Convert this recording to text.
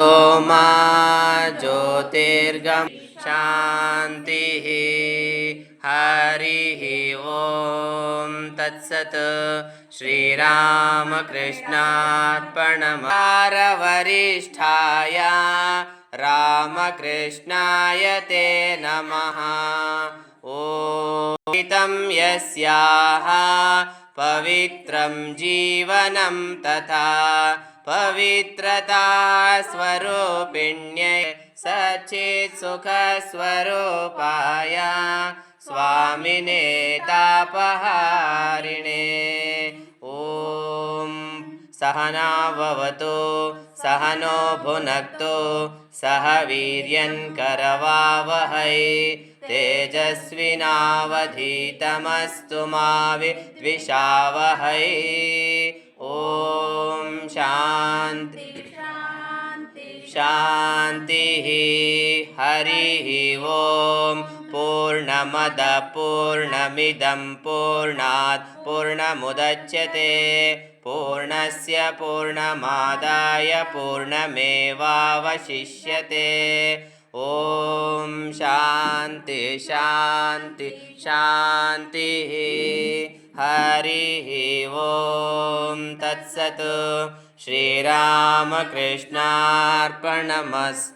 सोमा ज्योतिर्गं शान्तिः। हरिः ॐ तत्सत्। श्रीरामकृष्णार्पणमारवरिष्ठाय रामकृष्णाय ते नमः। ॐ यस्याः पवित्रं जीवनं तथा पवित्रता स्वरूपिण्यै सच्चित् सुखस्वरूपाय स्वामिने तापहारिणे ॐ सहना भवतु सहनो भुनक्तु सह वीर्यङ्करवावहै तेजस्विनावधीतमस्तु मा विद्विषावहै। ॐ शान्ति। शान्तिः। हरिः। ॐ पूर्णमदः पूर्णमिदं पूर्णात् पूर्णमुदच्यते। पूर्णस्य पूर्णमादाय पूर्णमेवावशिष्यते। ॐ शान्ति शान्ति शान्तिः। हरिः ॐ तत्सत्। श्रीरामकृष्णार्पणमस्तु